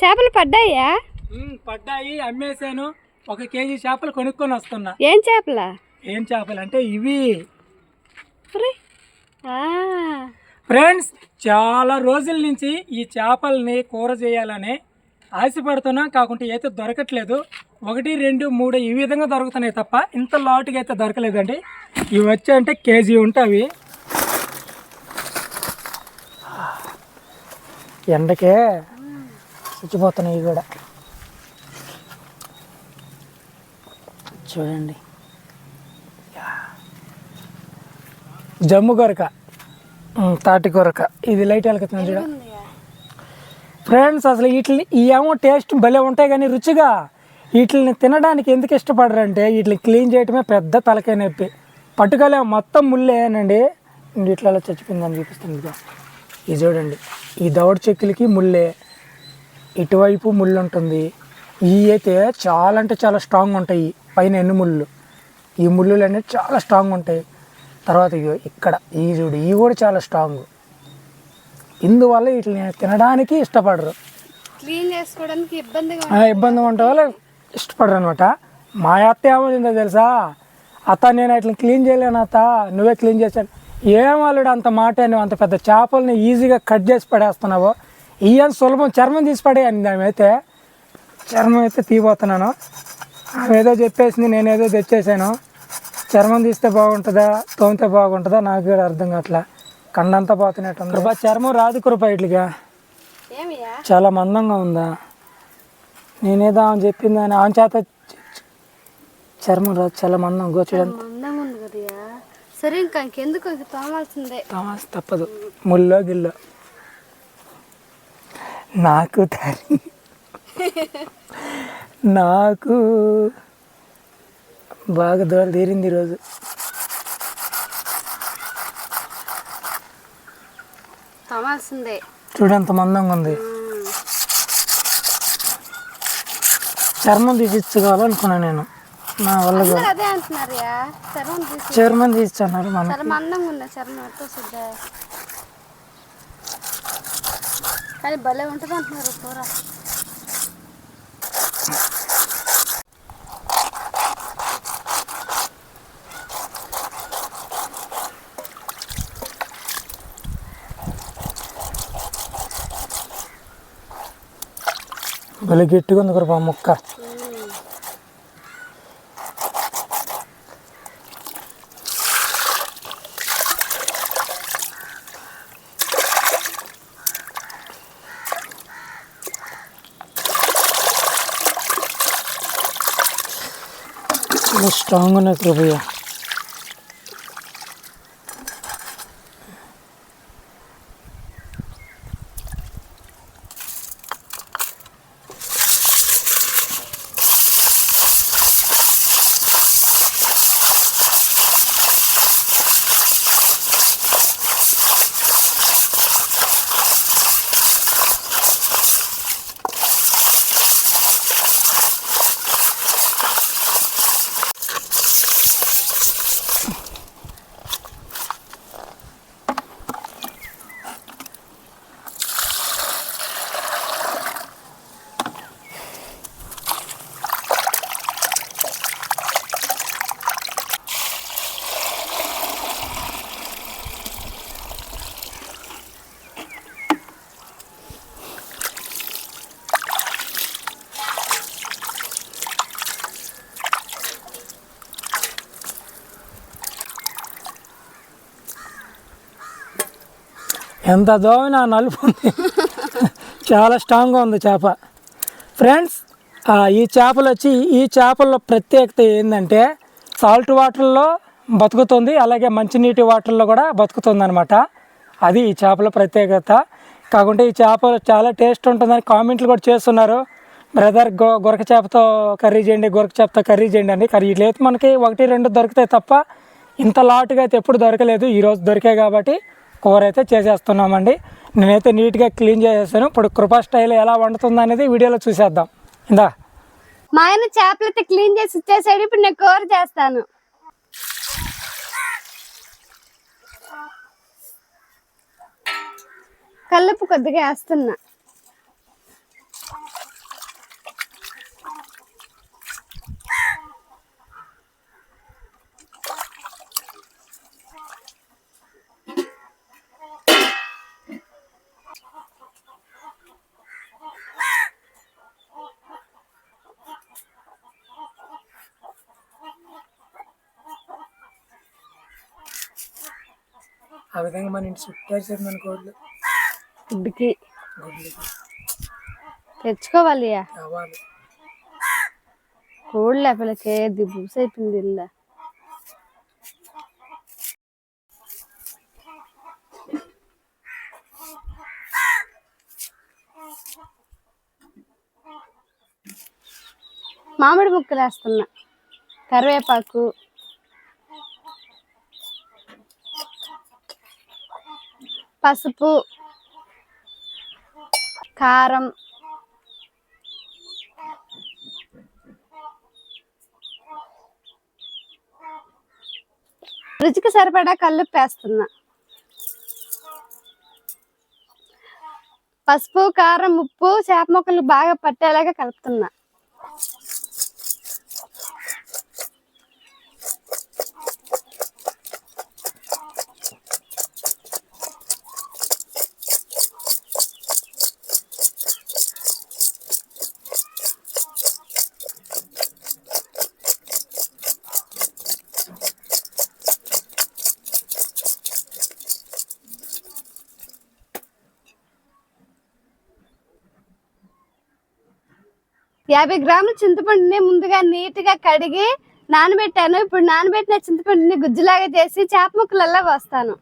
చేపలు పడ్డాయా? పడ్డాయి అమ్మేశాను. ఒక కేజీ చేపలు కొనుక్కొని వస్తున్నా. ఏం చేపలా? ఏం చేపలు అంటే ఇవి. ఫ్రెండ్స్ చాలా రోజుల నుంచి ఈ చేపల్ని కూర చేయాలని ఆశపడుతున్నా. కాకుంటే అయితే దొరకట్లేదు. ఒకటి రెండు మూడు ఈ విధంగా దొరుకుతున్నాయి తప్ప ఇంత లాటుగా అయితే దొరకలేదండి. ఇవి వచ్చి అంటే కేజీ ఉంటాయి ఎండకే చచ్చిపోతున్నాయి కూడా. చూడండి. జమ్ము కొరక. తాటి కొరక. ఇది లైట్ వెళ్తుంది చూడ. ఫ్రెండ్స్ అసలు వీటిని ఈ ఏమో టేస్ట్ భలే ఉంటాయి కానీ రుచిగా వీటిని తినడానికి ఎందుకు ఇష్టపడరంటే వీటిని క్లీన్ చేయటమే పెద్ద తలకాయ నొప్పి. పట్టుకలే మొత్తం ముళ్ళేనండి ఇట్లా చచ్చిపోయిందని చూపిస్తుంది ఇది చూడండి. ఈ దవడ చెక్కులకి ముళ్ళే. ఇటువైపు ముళ్ళు ఉంటుంది. ఇవి అయితే చాలా అంటే చాలా స్ట్రాంగ్ ఉంటాయి. పైన ఎన్ని ముళ్ళు? ఈ ముళ్ళు అనేవి చాలా స్ట్రాంగ్ ఉంటాయి. తర్వాత ఇక్కడ ఈ చూడు ఇవి కూడా చాలా స్ట్రాంగ్ ఇందువల్ల వీటిని తినడానికి ఇష్టపడరు. క్లీన్ చేసుకోవడానికి ఇబ్బందిగా ఇబ్బంది ఉంటే వల్ల ఇష్టపడరు అనమాట మా అత్త ఏమైందో తెలుసా? అత్త నేను ఇట్లా క్లీన్ చేయలేను అత్త. నువ్వే క్లీన్ చేశాను ఏం వాళ్ళు అంత మాట నువ్వు అంత పెద్ద చేపల్ని ఈజీగా కట్ చేసి పడేస్తున్నావు. ఇయ్యని సులభం చర్మం తీసి పడేయండి ఆమె అయితే. చర్మం అయితే తీపోతున్నాను ఆమె ఏదో చెప్పేసింది నేనేదో తెచ్చేసాను. చర్మం తీస్తే బాగుంటుందా తోమితే బాగుంటుందా నాకు కూడా అర్థం కావట్లా. కండంతా పోతున్నట్టు కృప చర్మం రాదు కృప ఇట్లుగా. ఏమయ్యా? చాలా మందంగా ఉందా? నేనేదో ఆమె చెప్పిందని ఆమె చేత చర్మం రాదు చాలా మందం గోచడం మందంగా ఉంది కదయ్యా. సరే ఇంకా ఇంకెందుకు? ఇంక తోమాల్సిందే. తమాస్ తప్పదు. ముల్లో గిల్లో. నాకు తరి నాకు బాగా దూరం తీరింది ఈరోజు తోమాల్సిందే. చూడంత మందంగా ఉంది. చర్మం తీపించుకోవాలనుకున్నా నేను. నా వల్ల చర్మం తీసి చర్మం తీస్తున్నారు మన చాలా మందంగా ఉంది చర్మం ఎంత వస్తుందా కానీ భలే ఉంటుంది అంటున్నారు కూర. భలే గట్టిగా ఉంది కృప ముక్క చాలా స్ట్రాంగ్ ఉన్నాయి కృపయ్య ఎంత దోమైనా నలుపు ఉంది. చాలా స్ట్రాంగ్గా ఉంది చేప. ఫ్రెండ్స్ ఈ చేపలు వచ్చి ఈ చేపల్లో ప్రత్యేకత ఏంటంటే సాల్ట్ వాటర్లో బతుకుతుంది అలాగే మంచినీటి వాటర్లో కూడా బతుకుతుంది అనమాట అది ఈ చేపల ప్రత్యేకత. కాకుంటే ఈ చేప చాలా టేస్ట్ ఉంటుందని కామెంట్లు కూడా చేస్తున్నారు. బ్రదర్ గొ గొరక చేపతో కర్రీ చేయండి గొరక చేపతో కర్రీ చేయండి అని. కర్రీ లేదు మనకి ఒకటి రెండు దొరుకుతాయి తప్ప ఇంత లాటుగా అయితే ఎప్పుడు దొరకలేదు. ఈరోజు దొరికాయి కాబట్టి కూర అయితే చేసేస్తున్నామండి. నేనైతే నీట్గా క్లీన్ చేసేసాను. ఇప్పుడు కృపా స్టైల్ ఎలా వండుతుంది అనేది వీడియోలో చూసేద్దాం. ఇందా. మా ఆయన చేపలు అయితే క్లీన్ చేసి ఇచ్చేసాడు. ఇప్పుడు నేను కూర చేస్తాను. కల్లుపు కొద్దిగా వేస్తున్నా. ఆ విధంగా మన ఇంటి చుట్టేసేది మన కోళ్ళు గుడ్డుకి. గుడ్లకి తెచ్చుకోవాలి కావాలి. కోళ్ళు లేపలకే దిబ్బుస్ అయిపోయింది ఇల్లు. మామిడి ముక్కలు వేస్తున్నా కరివేపాకు. పసుపు కారం రుచికి సరిపడా కల్లుప్పు వేస్తున్నా పసుపు కారం ఉప్పు చేప ముక్కలు బాగా పట్టేలాగా కలుపుతున్నా. యాభై గ్రాముల చింతపండుని ముందుగా నీట్గా కడిగి నానబెట్టాను. ఇప్పుడు నానబెట్టిన చింతపండుని గుజ్జులాగా చేసి చేప ముక్కలల్లా వస్తాను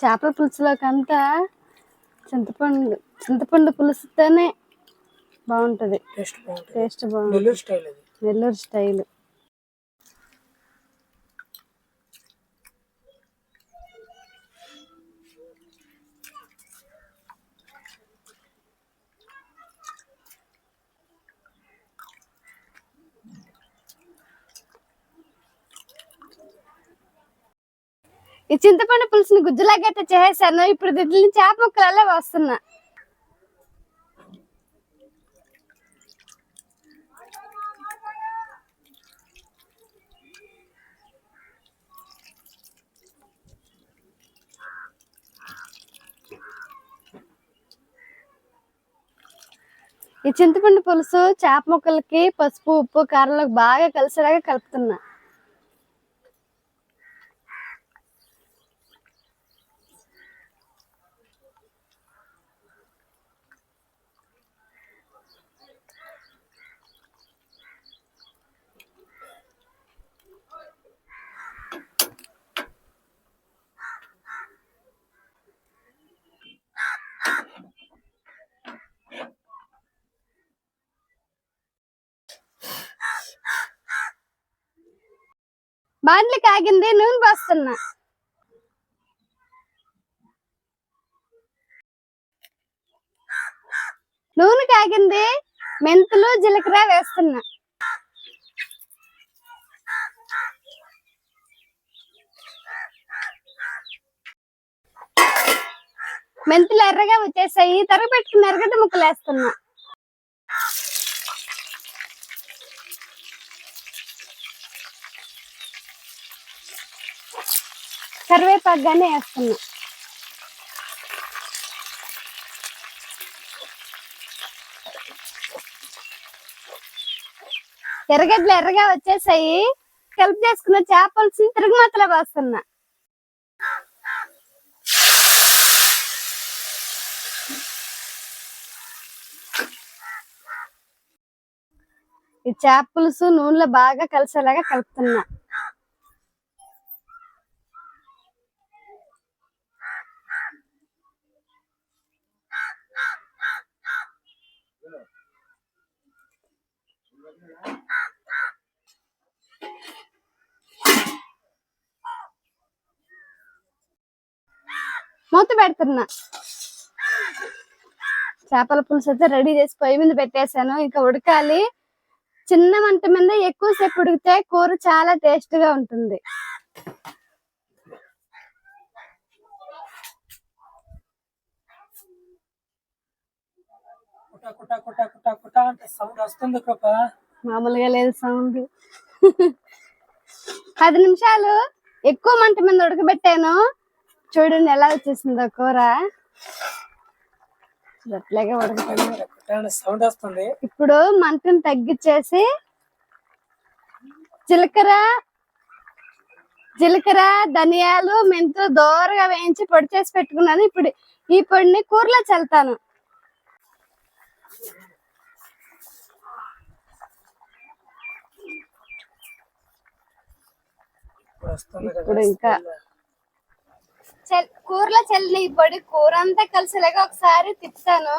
చేపల పులుసులోకంతా చింతపండు చింతపండు పులుసుతోనే బాగుంటుంది. టేస్ట్ బాగుంటుంది. టేస్ట్ బాగుంటుంది. నెల్లూరు స్టైల్. ఈ చింతపండు పులుసుని గుజ్జులాగైతే చేసేసాను. ఇప్పుడు దీంట్లో చేప ముక్కలలో వస్తున్నా. ఈ చింతపండు పులుసు చేప ముక్కలకి పసుపు ఉప్పు కారంలోకి బాగా కలిసేలాగా కలుపుతున్నా. బాండ్లు కాగింది నూనె పోస్తున్నా. నూనె కాగింది మెంతులు జీలకర్ర వేస్తున్నా. మెంతులు ఎర్రగా వచ్చేసాయి తరగ పెట్టుకుని ఎర్రగడ్డ ముక్కలు వేస్తున్నా కరివేపాకుగానే వేస్తున్నా. ఎర్రగడ్డలు ఎర్రగా వచ్చేసాయి. కలిపి చేసుకున్న చేపలు తిరుగుమతలో పోస్తున్నా ఈ చేప పులుసు నూనెలో బాగా కలిసేలాగా కలుపుతున్నా. మూత పెడుతున్నా. చేపల పులుసు అయితే రెడీ చేసి పొయ్యి మీద పెట్టేశాను. ఇంకా ఉడకాలి. చిన్న మంట మీద ఎక్కువసేపు ఉడికితే కూర చాలా టేస్ట్గా ఉంటుంది. కుట కుట కుట కుట కుట అంటే సౌండ్ వస్తుంది కృప. మామూలుగా లేదు సౌండ్. పది నిమిషాలు ఎక్కువ మంట మీద ఉడకబెట్టాను. చూడండి ఎలా వచ్చేసిందో కూర. అట్లాగే ఉడకటం సౌండ్ వస్తుంది? ఇప్పుడు మంటను తగ్గించేసి జీలకర్ర జీలకర్ర ధనియాలు మెంతులు దోరగా వేయించి పొడి చేసి పెట్టుకున్నాను. ఇప్పుడు ఈ పొడిని కూరలో చల్లుతాను. ఇప్పుడు ఇంకా చల్- కూరలో చల్లిన ఈ పొడి కూర అంతా కలిసేలాగా ఒకసారి తిప్పుతాను.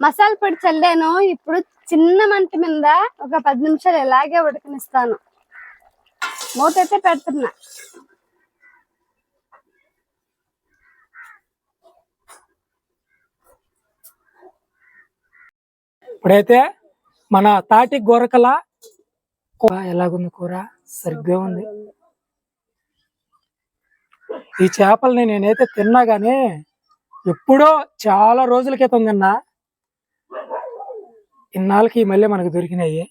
మసాలా పొడి చల్లాను. ఇప్పుడు చిన్న మంట మీద ఒక పది నిమిషాలు ఇలాగే ఉడకనిస్తాను. మూత అయితే పెడుతున్నా. ఇప్పుడైతే మన తాటి గోరకల ఎలాగుంది కూర? సరిగ్గా ఉంది. ఈ చేపల్ని నేనైతే తిన్నా కానీ ఎప్పుడో చాలా రోజుల క్రితం తిన్నా. ఇన్నాళ్ళకి మళ్ళీ మనకు దొరికినాయి.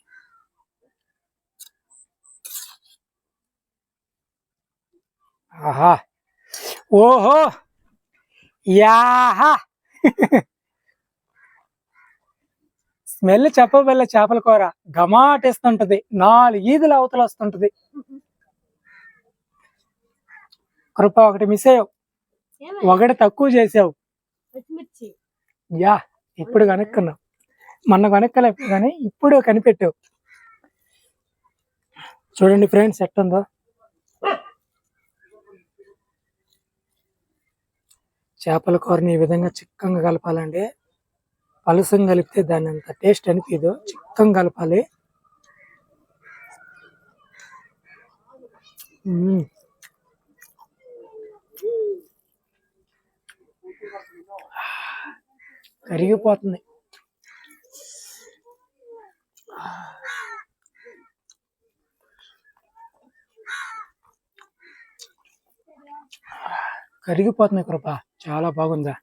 ఆహా. ఓహో. యాహా. స్మెల్ చెప్పబల్ల చేపల కూర. గమాటేస్తుంటది. నాలుగు ఈదులు అవతల వస్తుంటది. కృప ఒకటి మిస్ అయ్యావు. ఒకటి తక్కువ చేసావు. యా ఇప్పుడు కనుక్కున్నావు మొన్న కనుక్కలేదు కానీ ఇప్పుడు కనిపెట్టావు. చూడండి ఫ్రెండ్స్ ఎట్టుందో. చేపల కూరని ఈ విధంగా చిక్కంగా కలపాలండి. పలుసం కలిపితే దాని అంత టేస్ట్ అనిపించదు. చిక్కం కలపాలి. కరిగిపోతుంది. కరిగిపోతున్నాయి కృప. చాలా బాగుందా?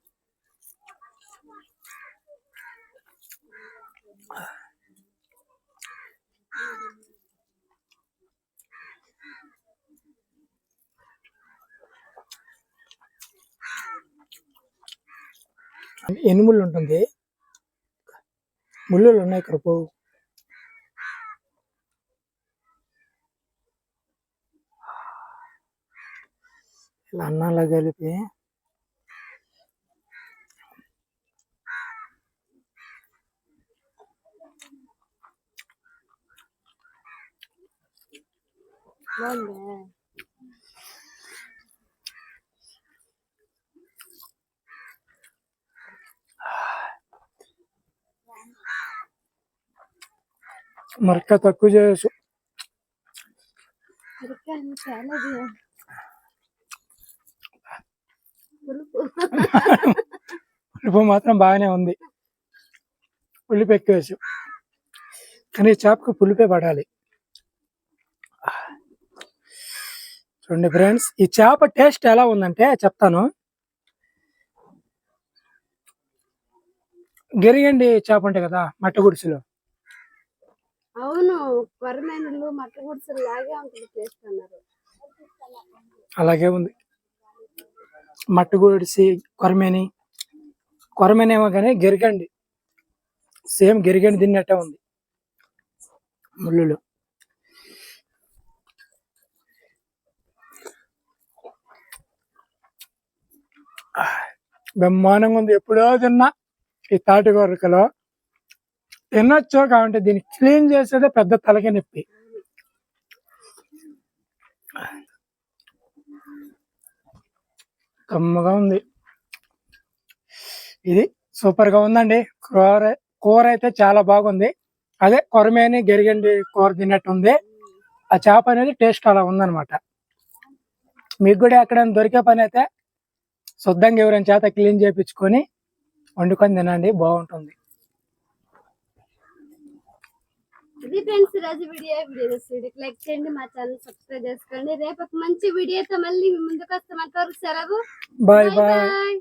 ఎన్ని ముళ్ళు ఉంటుంది ముళ్ళు ఉన్నాయి కృపు ఇలా అన్నంలో కలిపి మరక తక్కువ చేయొచ్చు. పులుపు. మాత్రం బాగానే ఉంది పులుపు ఎక్కువేసు కానీ చేపకు పులుపే పడాలి చూడండి ఫ్రెండ్స్ ఈ చేప టేస్ట్ ఎలా ఉందంటే చెప్తాను. గిరిగండి చేప ఉంటాయి కదా మట్టి గుడిసెలో. అవును అలాగే ఉంది. మట్టి గుడిసి కొరమేని. కొరమేని ఏమో కానీ గిరిగండి. సేమ్ గిరిగండి తిన్నట్టే ఉంది. ముళ్ళులు. బ్రహ్మాండంగా ఉంది. ఎప్పుడో తిన్నా ఈ తాటి కొరకలో తినొచ్చు కాబట్టి దీన్ని క్లీన్ చేసేదే పెద్ద తలకి నొప్పి. కమ్మగా ఉంది. ఇది సూపర్గా ఉందండి. కూర కూర అయితే చాలా బాగుంది. అదే కొరమేని గెరిగండి కూర తిన్నట్టు ఉంది ఆ చేప అనేది టేస్ట్ అలా ఉందన్నమాట. మీకు కూడా ఎక్కడైనా దొరికే పని అయితే శుద్ధంగా ఎవరైనా చేత క్లీన్ చేయించుకొని వండుకొని తినండి బాగుంటుంది. ఇది ఫ్రెండ్స్ ఈరోజు వీడియో. వీడియో వీడియోకి లైక్ చేయండి మా ఛానల్ సబ్స్క్రైబ్ చేసుకోండి. రేపు ఒక మంచి వీడియోతో మళ్ళీ ముందుకు వస్తాం. అంతవరకు సెలవు. బాయ్. బాయ్.